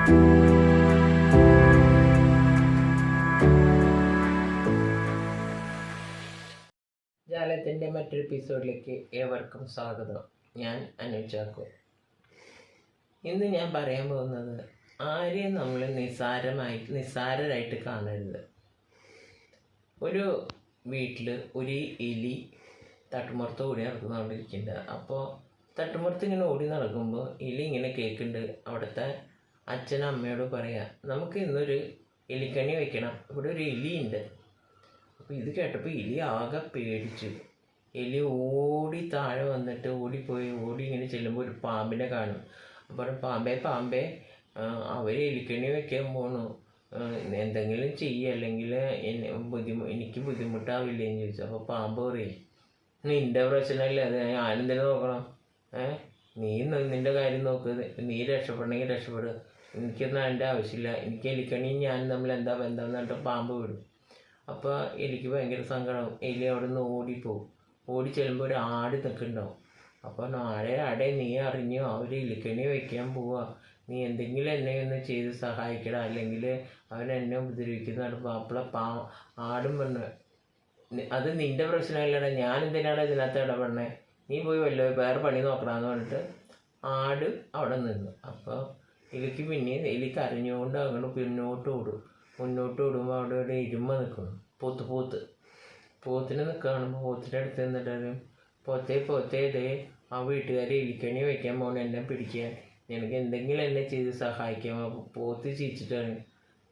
ജാലത്തിന്റെ മറ്റൊരു എപ്പിസോഡിലേക്ക് ഏവർക്കും സ്വാഗതം. ഞാൻ അനു ചാക്കോ. ഇന്ന് ഞാൻ പറയാൻ പോകുന്നത് ആരെയും നമ്മൾ നിസാരമായി നിസാരരായിട്ട് കാണരുത്. ഒരു വീട്ടിൽ ഒരു എലി തട്ടുമുറത്ത് ഓടി നടന്നുകൊണ്ടിരിക്കുന്നുണ്ട്. അപ്പോൾ തട്ടുമുറത്ത് ഇങ്ങനെ ഓടി നടക്കുമ്പോൾ എലി ഇങ്ങനെ കേൾക്കുന്നുണ്ട്. അവിടുത്തെ അച്ഛനും അമ്മയോട് പറയുക നമുക്ക് ഇന്നൊരു എലിക്കണി വെക്കണം. ഇവിടെ ഒരു എലിയുണ്ട്. അപ്പോൾ ഇത് കേട്ടപ്പോൾ എലി ആകെ പേടിച്ചു. എലി ഓടി താഴെ വന്നിട്ട് ഓടിപ്പോയി ഓടി ഇങ്ങനെ ചെല്ലുമ്പോൾ ഒരു പാമ്പിനെ കാണും. അപ്പോൾ പാമ്പേ പാമ്പേ അവർ എലിക്കണി വെക്കാൻ പോണു. എന്തെങ്കിലും ചെയ്യുക അല്ലെങ്കിൽ ബുദ്ധിമു എനിക്ക് ബുദ്ധിമുട്ടാവില്ലേ എന്ന് ചോദിച്ചു. അപ്പോൾ പാമ്പ് പറയും നിന്റെ പ്രശ്നമല്ലേ അത് ഞാനെന്തിനു നോക്കണം? ഏഹ് നീ നിന്റെ കാര്യം നോക്ക്. നീ രക്ഷപ്പെടണമെങ്കിൽ രക്ഷപ്പെടുക എനിക്കൊന്നും അതിന്റെ ആവശ്യമില്ല. എനിക്ക് എലിക്കണി ഞാൻ തമ്മിൽ എന്താ ബന്ധം എന്ന് പറഞ്ഞിട്ട് പാമ്പ് വിടും. അപ്പോൾ എലിക്ക് ഭയങ്കര സങ്കടം എലി അവിടെ നിന്ന് ഓടിപ്പോവും. ഓടി ചെല്ലുമ്പോൾ ഒരു ആട് നിൽക്കുന്നുണ്ടാവും അപ്പോൾ നാളെ ആടെ നീ അറിഞ്ഞോ അവർ എലിക്കണി വയ്ക്കാൻ പോവുക നീ എന്തെങ്കിലും എന്നെ ഒന്ന് ചെയ്ത് സഹായിക്കണം അല്ലെങ്കിൽ അവൻ എന്നെ ഉപദ്രവിക്കുന്ന പറഞ്ഞപ്പോൾ അപ്പോൾ പാ ആടും പറഞ്ഞു അത് നിന്റെ പ്രശ്നമല്ലടാ. ഞാൻ എന്തിനാണ് ഇതിനകത്ത് ഇടപെടണേ നീ പോയി വല്ലോ വേറെ പണി നോക്കണമെന്ന് പറഞ്ഞിട്ട് ആട് അവിടെ നിന്നു. അപ്പോൾ എലിക്ക് പിന്നെ എലി കരഞ്ഞുകൊണ്ട് അങ്ങോട്ട് പിന്നോട്ട് ഓടും മുന്നോട്ട് ഓടുമ്പോൾ അവിടെ ഒരു ഇരുമ നിൽക്കുന്നു പോത്ത് പോത്ത്. പോത്തിനെ നിൽക്കുകയാണെങ്കിൽ പോത്തിന്റെ അടുത്ത് നിന്നിട്ട് പോത്തേ പോത്തേ ദേ ആ വീട്ടുകാരെ എലിക്കണി വയ്ക്കാൻ പോകണം എന്നെ പിടിക്കാൻ. നിനക്ക് എന്തെങ്കിലും എന്നെ ചെയ്ത് സഹായിക്കാം പോത്ത് ചിരിച്ചിട്ടാണ്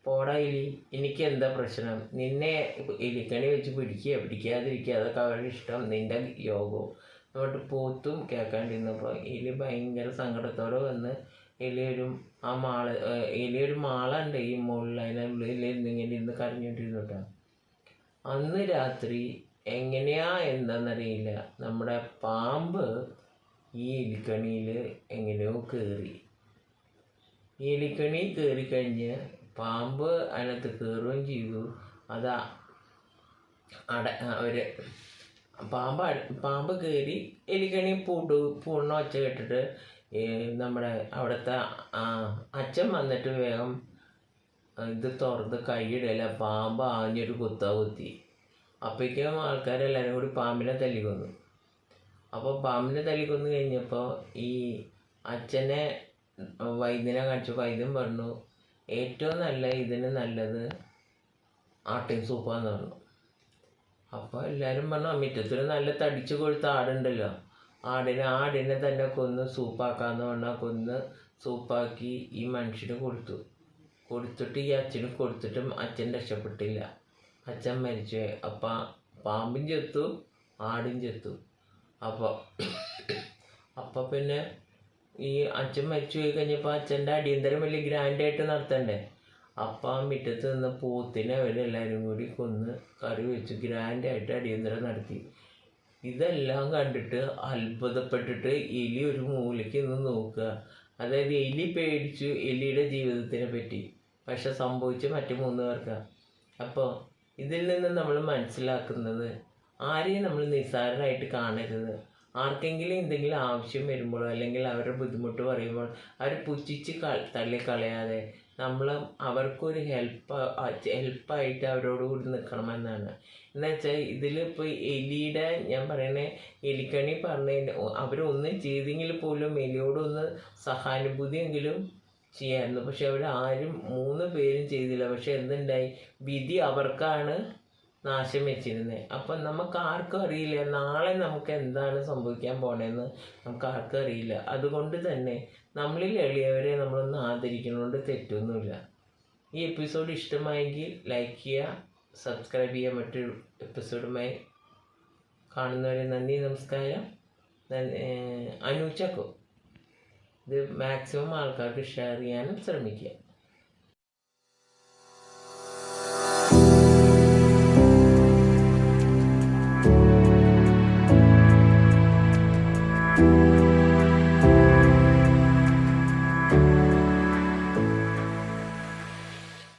പോടാ എലി എനിക്ക് എന്താ പ്രശ്നം? നിന്നെ എലിക്കണി വെച്ച് പിടിക്കുക പിടിക്കാതിരിക്കുക അതൊക്കെ അവരുടെ ഇഷ്ടം നിന്റെ യോഗവും. എന്നിട്ട് പോത്തും കേൾക്കാണ്ടിരുന്നപ്പോൾ എലി ഭയങ്കര സങ്കടത്തോടെ വന്ന് എലി ആ മാൾ ഏഹ് മാളുണ്ട് ഒരു ഈ മുകളിൽ അതിനുള്ളിൽ ഇരുന്ന് ഇങ്ങനെ ഇരുന്ന് കരഞ്ഞോണ്ടിരുന്നിട്ടാ അന്ന് രാത്രി എങ്ങനെയാ എന്താണെന്നറിയില്ല നമ്മുടെ പാമ്പ് ഈ എലിക്കണിയിൽ എങ്ങനെയോ കയറി ഈ എലിക്കണി കയറി കഴിഞ്ഞ് പാമ്പ് അതിനകത്ത് കയറുകയും ചെയ്തു. അതാ അട അവർ പാമ്പ് പാമ്പ് കയറി എലിക്കണി പൂട്ടു പൂണ്ണ ഒച്ച കേട്ടിട്ട് ഈ നമ്മുടെ അവിടുത്തെ അച്ഛൻ വന്നിട്ട് വേഗം ഇത് തുറന്ന് കൈയിടല. പാമ്പ് ആഞ്ഞൊരു കുത്ത കുത്തി. അപ്പോഴേക്കും ആൾക്കാരെല്ലാവരും കൂടി പാമ്പിനെ തല്ലിക്കൊന്നു. അപ്പോൾ പാമ്പിനെ തല്ലിക്കൊന്നു കഴിഞ്ഞപ്പോൾ ഈ അച്ഛനെ വൈദ്യനെ കാണിച്ചു. വൈദ്യൻ പറഞ്ഞു ഏറ്റവും നല്ല ഇതിന് നല്ലത് ആട്ടിൻ സൂപ്പാന്ന് പറഞ്ഞു. അപ്പോൾ എല്ലാവരും പറഞ്ഞു മിറ്റത്തിൽ നല്ല തടിച്ചു കൊഴുത്ത ആടുണ്ടല്ലോ. ആടിനെ ആടിനെ തന്നെ കൊന്ന് സൂപ്പാക്കാന്ന് പറഞ്ഞാൽ കൊന്ന് സൂപ്പാക്കി ഈ മനുഷ്യന് കൊടുത്തു. കൊടുത്തിട്ട് ഈ അച്ഛന് കൊടുത്തിട്ടും അച്ഛൻ രക്ഷപ്പെട്ടില്ല. അച്ഛൻ മരിച്ചു. അപ്പം പാമ്പും ചെത്തു ആടും ചെത്തു. അപ്പോൾ അപ്പോൾ പിന്നെ ഈ അച്ഛൻ മരിച്ചു പോയി കഴിഞ്ഞപ്പോൾ അച്ഛന്റെ അടിയന്തരം വലിയ ഗ്രാൻഡായിട്ട് നടത്തണ്ടേ? അപ്പം ആ മുറ്റത്ത് നിന്ന് പോത്തിനെ അവരെല്ലാവരും കൂടി കൊന്ന് കറി വെച്ച്. ഗ്രാൻഡായിട്ട് അടിയന്തരം നടത്തി. ഇതെല്ലാം കണ്ടിട്ട് അത്ഭുതപ്പെട്ടിട്ട് എലി ഒരു മൂലയ്ക്ക് നിന്ന് നോക്കുക. അതായത് എലി പേടിച്ചു എലിയുടെ ജീവിതത്തിനെ പറ്റി. പക്ഷെ സംഭവിച്ച മറ്റു മൂന്ന് പേർക്കാണ് അപ്പോൾ ഇതിൽ നിന്ന് നമ്മൾ മനസ്സിലാക്കുന്നത് ആരെയും നമ്മൾ നിസ്സാരനായിട്ട് കാണരുത്. ആർക്കെങ്കിലും എന്തെങ്കിലും ആവശ്യം വരുമ്പോൾ അല്ലെങ്കിൽ അവരുടെ ബുദ്ധിമുട്ട് പറയുമ്പോൾ അവർ പുച്ഛിച്ച് തള്ളിക്കളയാതെ നമ്മൾ അവർക്കൊരു ഹെൽപ്പ് ഹെൽപ്പായിട്ട് അവരോട് കൂടി നിൽക്കണമെന്നാണ് എന്നുവെച്ചാൽ ഇതിലിപ്പോൾ എലിയുടെ ഞാൻ പറയണേ എലിക്കണി പറഞ്ഞതിന് അവരൊന്നും ചെയ്തെങ്കിൽ പോലും എലിയോടൊന്ന് സഹാനുഭൂതിയെങ്കിലും ചെയ്യായിരുന്നു. പക്ഷെ അവർ ആരും മൂന്ന് പേരും ചെയ്തില്ല. പക്ഷെ എന്തുണ്ടായി? വിധി അവർക്കാണ് നാശം വെച്ചിരുന്നത് അപ്പം നമുക്ക് ആർക്കും അറിയില്ല നാളെ നമുക്ക് എന്താണ് സംഭവിക്കാൻ പോണേന്ന് നമുക്ക് ആർക്കും അറിയില്ല. അതുകൊണ്ട് തന്നെ നമ്മളിൽ എളിയവരെ നമ്മളൊന്ന് ആദരിക്കുന്നതുകൊണ്ട് തെറ്റൊന്നുമില്ല. ഈ എപ്പിസോഡ് ഇഷ്ടമായെങ്കിൽ ലൈക്ക് ചെയ്യുക സബ്സ്ക്രൈബ് ചെയ്യുക മറ്റൊരു എപ്പിസോഡുമായി കാണുന്നവരെ നന്ദി നമസ്കാരം. അനുചക്കോ ഇത് മാക്സിമം ആൾക്കാർക്ക് ഷെയർ ചെയ്യാനും ശ്രമിക്കുക.